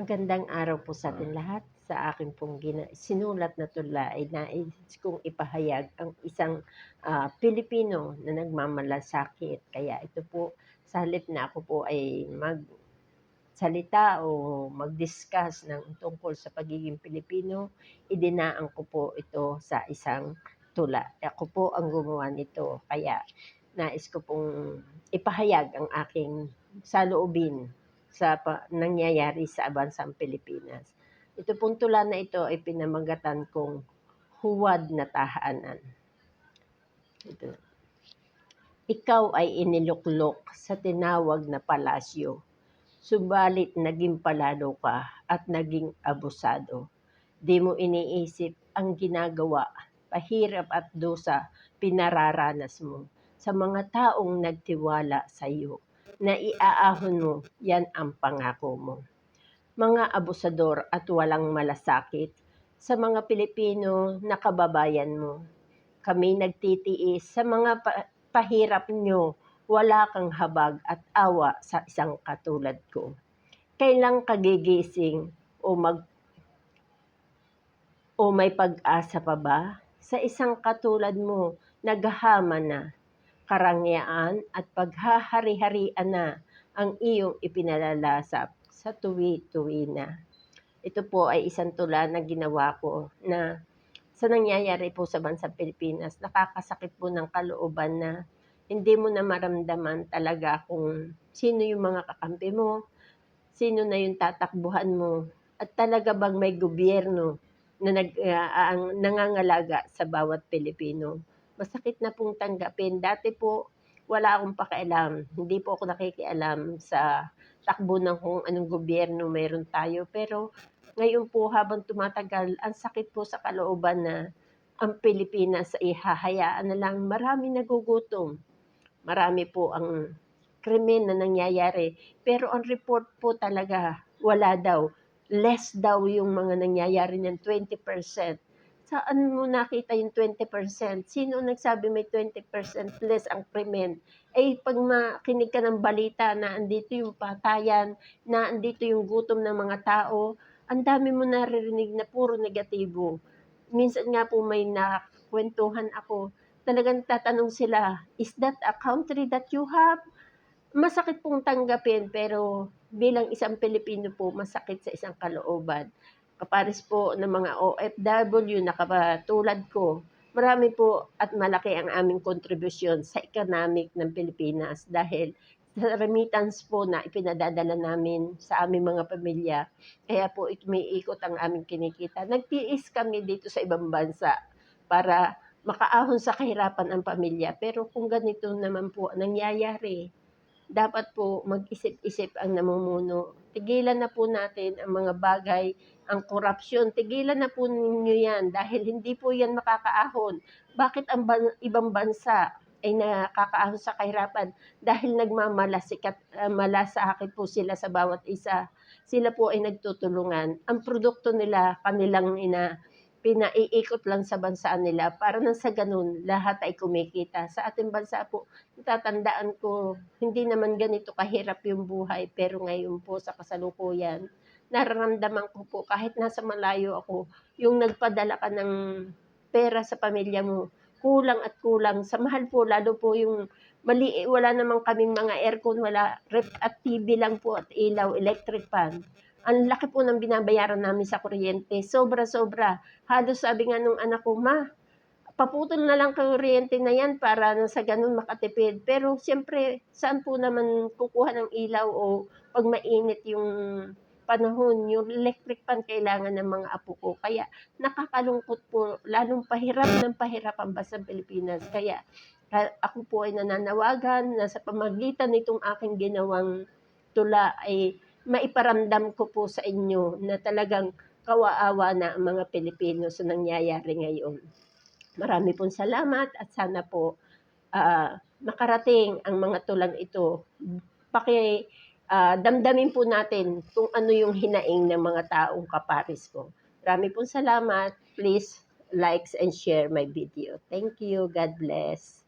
Magandang araw po sa atin lahat. Sa akin pong gina- sinulat na tula ay nais kong ipahayag ang isang ah, Pilipino na nagmamalasakit. Kaya ito po, sa halip na ako po ay magsalita o mag-discuss ng tungkol sa pagiging Pilipino, idinaan ko po ito sa isang tula. Ako po ang gumawa nito. Kaya nais ko pong ipahayag ang aking saloobin sa pa- nangyayari sa bansang Pilipinas. Ito pong tula na ito ay pinamagatan kong huwad na tahanan. Ito. Ikaw ay iniluklok sa tinawag na palasyo, subalit naging palalo ka at naging abusado. Di mo iniisip ang ginagawa, pahirap at dosa pinararanas mo sa mga taong nagtiwala sa iyo na iaahon mo, yan ang pangako mo. Mga abusador at walang malasakit, sa mga Pilipino na kababayan mo, kami nagtitiis sa mga pa- pahirap nyo, wala kang habag at awa sa isang katulad ko. Kailang kagigising o mag o may pag-asa pa ba? Sa isang katulad mo, naghahama na, karangyaan at paghahari-harian na ang iyong ipinalalasap sa tuwi-tuwi na. Ito po ay isang tula na ginawa ko na sa nangyayari po sa bansang Pilipinas, nakakasakit po ng kalooban na hindi mo na maramdaman talaga kung sino yung mga kakampi mo, sino na yung tatakbuhan mo, at talaga bang may gobyerno na nag, ah, ang nangangalaga sa bawat Pilipino. Masakit na pong tanggapin. Dati po, wala akong pakialam. Hindi po ako nakikialam sa takbo ng kung anong gobyerno meron tayo. Pero ngayon po, habang tumatagal, ang sakit po sa kalooban na ang Pilipinas ay hahayaan na lang marami nagugutom. Marami po ang krimen na nangyayari. Pero ang report po talaga, wala daw. Less daw yung mga nangyayari ng 20%. Saan mo nakita yung 20%? Sino nagsabi may 20% less ang krimen? Eh, pag makinig ka ng balita na andito yung patayan, na andito yung gutom ng mga tao, ang dami mo naririnig na puro negatibo. Minsan nga po may nakwentuhan ako, talagang tatanong sila, is that a country that you have? Masakit pong tanggapin, pero bilang isang Pilipino po, masakit sa isang kalooban. Kapares po ng mga OFW na kapatulad ko, marami po at malaki ang aming kontribusyon sa economic ng Pilipinas dahil sa remittance po na ipinadadala namin sa aming mga pamilya. Kaya po ito may ikot ang aming kinikita. Nagtiis kami dito sa ibang bansa para makaahon sa kahirapan ang pamilya. Pero kung ganito naman po ang nangyayari, dapat po mag-isip-isip ang namumuno. Tigilan na po natin ang mga bagay, ang korupsyon. Tigilan na po ninyo yan dahil hindi po yan makakaahon. Bakit ang ban- ibang bansa ay nakakaahon sa kahirapan? Dahil nagmamalasikat, uh, malasakit po sila sa bawat isa. Sila po ay nagtutulungan. Ang produkto nila, kanilang ina, pinaiikot lang sa bansa nila para nang sa ganun lahat ay kumikita. Sa ating bansa po, tatandaan ko, hindi naman ganito kahirap yung buhay pero ngayon po sa kasalukuyan, nararamdaman ko po kahit nasa malayo ako, yung nagpadala ka ng pera sa pamilya mo, kulang at kulang. Sa mahal po, lalo po yung mali, wala namang kaming mga aircon, wala rep at TV lang po at ilaw, electric fan ang laki po ng binabayaran namin sa kuryente. Sobra-sobra. Halos sabi nga nung anak ko, ma, paputol na lang kuryente na yan para na sa ganun makatipid. Pero siyempre, saan po naman kukuha ng ilaw o pag mainit yung panahon, yung electric fan kailangan ng mga apo ko. Kaya nakakalungkot po, lalong pahirap ng pahirap ang basang Pilipinas. Kaya ako po ay nananawagan na sa pamagitan nitong aking ginawang tula ay maiparamdam ko po sa inyo na talagang kawaawa na ang mga Pilipino sa nangyayari ngayon. Marami pong salamat at sana po uh, makarating ang mga tulang ito. Paki uh, damdamin po natin kung ano yung hinaing ng mga taong kaparis ko. Marami pong salamat. Please likes and share my video. Thank you. God bless.